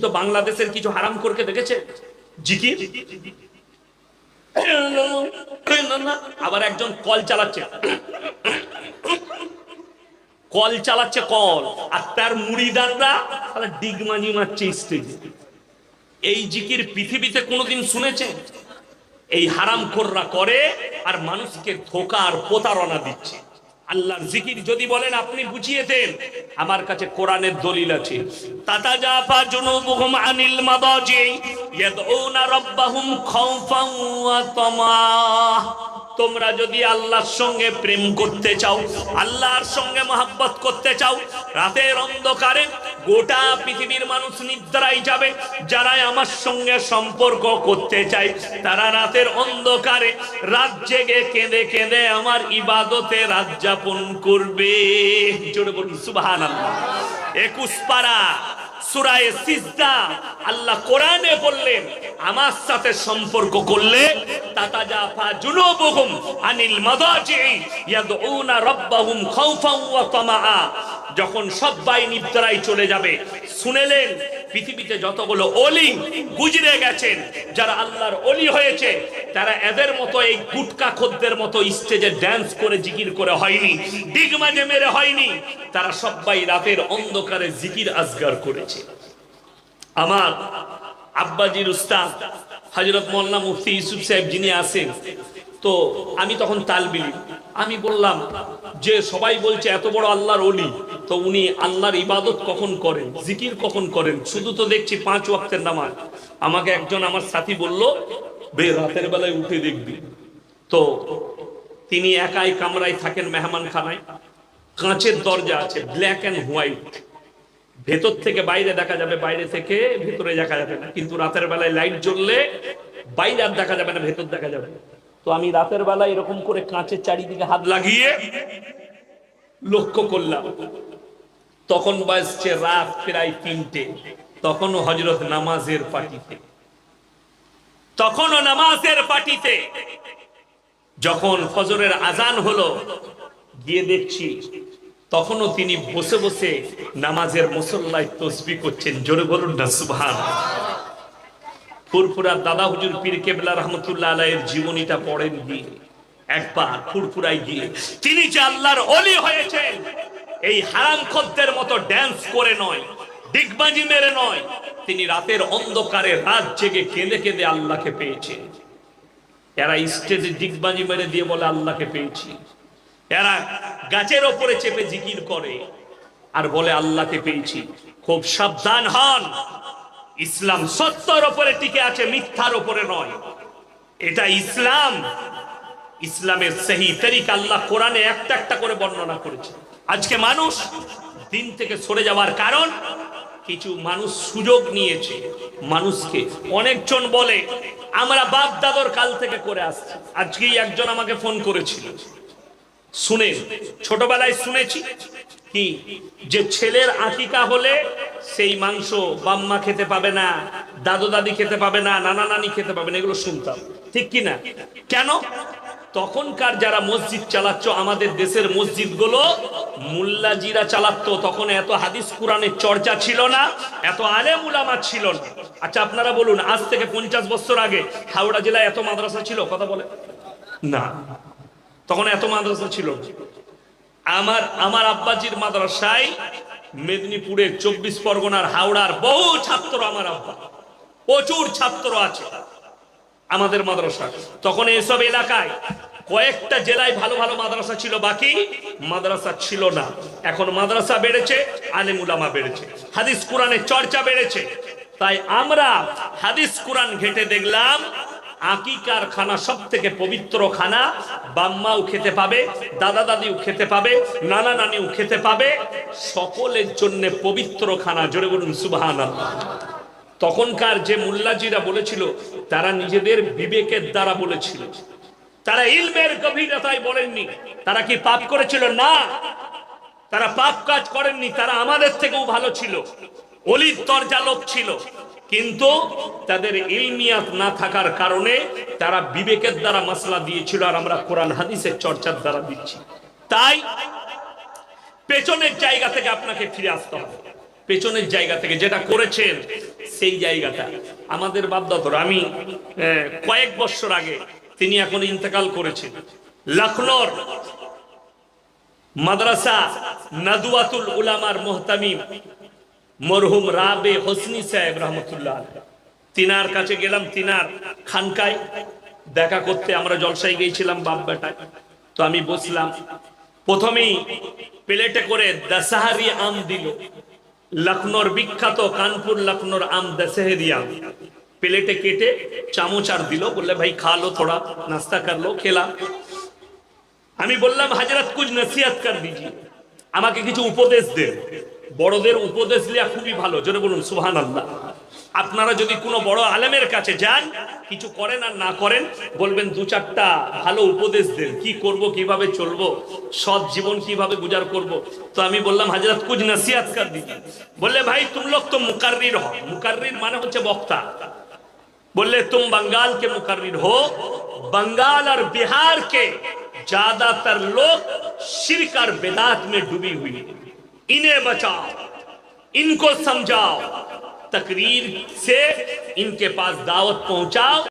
তো বাংলাদেশের কিছু হারাম করকে দেখেছে? জিকির? আবার একজন কল চালাচ্ছে। কল চালাচ্ছে কল। আর তার মুড়িদাররা তারা ডিগমাজি মারছে স্টেজে এই জিকির পৃথিবীতে কোনোদিন শুনেছে? এই হারাম খোররা করে আর মানুষকে ধোকা আর প্রতারণা দিচ্ছে। আল্লাহর জিকির যদি বলেন, আপনি বুঝিয়ে দেন। আমার কাছে কোরআনের দলিল আছে। তাতা জাফা জুনুবুহুম আনিল মাদাজি, ইয়াদউনা রাব্বাহুম খাউফান ওয়া তামা। তোমরা যদি আল্লাহর সঙ্গে প্রেম করতে চাও, আল্লাহর সঙ্গে মহাব্বত করতে চাও, রাতের অন্ধকারে গোটা পৃথিবীর মানুষ নিদ্রায় যাবে যারা আমার সঙ্গে সম্পর্ক করতে চায়, তারা রাতের অন্ধকারে রাত জেগে কেঁদে কেঁদে আমার ইবাদতে রাত যাপন করবে। জোরে বলুন, সুবহানাল্লাহ। একুশ পারা সুরায়ে সিজদা। আল্লাহ কোরআনে বললেন, আমার সাথে সম্পর্ক করলে তাতাজাফা জুনুবুহুম আনিল মাদাজি ইয়াদউনা রাব্বাহুম ওয়া তামাআ। যখন সবাই নিদ্রায় চলে যাবে, শুনেলেন পৃথিবীতে যতগুলো অলি গুজরে গেছেন, যারা আল্লাহর অলি হয়েছে, তারা এদের মতো এই গুটকা খদ্দের মতো স্টেজে ড্যান্স করে জিকির করে হয়নি ডিগমাজে মেরে হয়নি, তারা সবাই রাতের অন্ধকারে জিকির আজগার করেছে। আমার আব্বাজির উস্তাদ হজরত মোল্লা মুফতি ইউসুফ সাহেব যিনি আছেন, তো আমি তখন তালবিলি, আমি বললাম যে সবাই বলছে এত বড় আল্লাহর অলি তো উনি আল্লাহর ইবাদত কখন করেন? জিকির কখন করেন? শুধু তো দেখছি পাঁচ ওয়াক্তের নামাজ। আমাকে একজন আমার সাথী বলল, বে, রাতের বেলায় উঠে দেখবি। তো তিনি একাই কামরায় থাকেন মেহমান খানায় কাঁচের দরজা আছে ব্ল্যাক অ্যান্ড হোয়াইট ভেতর থেকে বাইরে দেখা যাবে, বাইরে থেকে ভেতরে দেখা যাবে না। কিন্তু রাতের বেলায় লাইট জ্বললে বাইরে আর দেখা যাবে না, ভেতর দেখা যাবে তো আমি রাতের বেলায় এরকম করে কাঁচের চারিদিকে হাত লাগিয়ে লক্ষ্য করলাম। তখন বাজছে রাত প্রায় তিনটে। তখনও হজরত নামাজের পার্টিতে তখনও নামাজের পার্টিতে যখন ফজরের আজান হলো, গিয়ে দেখছি তখনও তিনি বসে বসে নামাজের মুসল্লায় তসবি করছেন। জোরে বলুন না সুবহান ফুরফুরা দাদা হুজুর পীর কেবলা রহমতুল্লাহ আলাইয়ের জীবনীটা পড়েন গিয়ে, একবার ফুরফুরাই গিয়ে, তিনি যে আল্লাহর অলি হয়েছেন, এই হারাম খদ্দের মতো ড্যান্স করে নয়, ডিগবাজি মেরে নয়, তিনি রাতের অন্ধকারে রাত জেগে কেঁদে কেঁদে আল্লাহকে পেয়েছেন এরা স্টেজে ডিগবাজি মেরে দিয়ে বলে আল্লাহকে পেয়েছি। এরা গাছের ওপরে চেপে জিকির করে আর বলে আল্লাহকে পেয়েছি। খুব সাবধান হন। ইসলাম সত্যর ওপরে টিকে আছে, মিথ্যার ওপরে নয়। এটা ইসলাম। ইসলামের সেই তরিক আল্লাহ কোরআনে একটা একটা করে বর্ণনা করেছে। আজকে মানুষ দিন থেকে সরে যাওয়ার কারণ, কিছু মানুষ সুযোগ নিয়েছে। মানুষকে অনেকজন বলে, আমরা বাপ দাদর কাল থেকে করে আসছি। আজকেই একজন আমাকে ফোন করেছিল। শুনে ছোটবেলায় শুনেছি কি, যে ছেলের আকিকা হলে সেই মাংস বাম্মা খেতে পাবে না, দাদু দাদি খেতে পাবে না, নানা নানি খেতে পাবে না, এগুলো শুনতাম। ঠিক কি না? কেন? তখনকার যারা মসজিদ চালাচ্ছ, আমাদের দেশের মসজিদগুলো মুল্লাজিরা চালাতো তখন এত হাদিস কোরআনের চর্চা ছিল না, এত আলেম উলামা ছিল না। আচ্ছা আপনারা বলুন, আজ থেকে পঞ্চাশ বছর আগে হাওড়া জেলায় এত মাদ্রাসা ছিল? কথা বলে না। তখন এত মাদ্রাসা ছিল আমার আমার আব্বাজির মাদ্রাসায় মেদিনীপুরের চব্বিশ পরগনার হাওড়ার বহু ছাত্র আমার আব্বা। প্রচুর ছাত্র আছে আমাদের মাদ্রাসা তখন এসব এলাকায় কয়েকটা জেলায় ভালো ভালো মাদ্রাসা ছিল, বাকি মাদ্রাসা ছিল না। এখন মাদ্রাসা বেড়েছে আলেমুলামা বেড়েছে। হাদিস কোরআনের চর্চা বেড়েছে। তাই আমরা হাদিস কোরআন ঘেটে দেখলাম আকিকার খানা সব থেকে পবিত্র খানা। বাম্মাও খেতে পাবে, দাদা দাদিও খেতে পাবে, নানা নানিও খেতে পাবে। সকলের জন্য পবিত্র খানা, জোরে বলুন সুবাহান তখনকার যে মুল্লাজিরা বলেছিল, তারা নিজেদের বিবেকের দ্বারা বলেছিল। তারা ইলমের গভীরতায় বলেননি। তারা কি পাপ করেছিল? না। তারা পাপ কাজ করেননি। তারা আমাদের থেকেও ভালো ছিল। অলির দরজা লোক ছিল। কিন্তু তাদের ইলমিয়াত না থাকার কারণে তারা বিবেকের দ্বারা মশলা দিয়েছিল আর আমরা কোরআন হাদিসের চর্চার দ্বারা দিচ্ছি। তাই পেছনের জায়গা থেকে আপনাকে ফিরে আসতে হবে। পেছনের জায়গা থেকে যেটা করেছেন, সেই জায়গাটা। আমাদের বাপদাদর, আমি কয়েক বছর আগে তিনি এখন ইন্তেকাল করেছেন। লখনৌর মাদ্রাসা নাদুয়াতুল উলামার মোহতামিম মরহুম রাবে হোসনি সাহেব রহমতুল্লাহ তিনার কাছে গেলাম, তিনার খানকায় দেখা করতে আমরা জলসায় গিয়েছিলাম বাপ বেটায় তো আমি বসলাম। প্রথমেই প্লেটে করে দশহারি আম দিল। লখনৌর বিখ্যাত কানপুর লখনৌর আম দশহেরি আম। প্লেটে কেটে চামচ আর দিল, বললে, ভাই, খা লো থোড়া, নাস্তা কর লো খেলা আমি বললাম, হাজরত কুছ নসিহত কর দিজিয়ে। আমাকে কিছু উপদেশ দেন বড়দের উপদেশ দেওয়া খুবই ভালো জোরে বলুন সুহান আল্লাহ আপনারা যদি কোনো বড় আলেমের কাছে যান কিছু করেন আর না করেন বলবেন দু চারটা ভালো উপদেশ দেন কি করব কিভাবে চলবো সৎ জীবন কিভাবে গুজার করব তো আমি বললাম হাজরত কুছ নসিহত কর দিজিয়ে বললে ভাই তুম লোক তো মুকাররির हो মুকাররির মানে হচ্ছে বক্তা बोले तुम बंगाल के मुकर्रिर हो बंगाल और बिहार के ज्यादातर लोग शिरक और बेदात में डूबी हुई हैं। انہیں بچاؤ ان کو سمجھاؤ تقریر سے ان کے پاس دعوت پہنچاؤ۔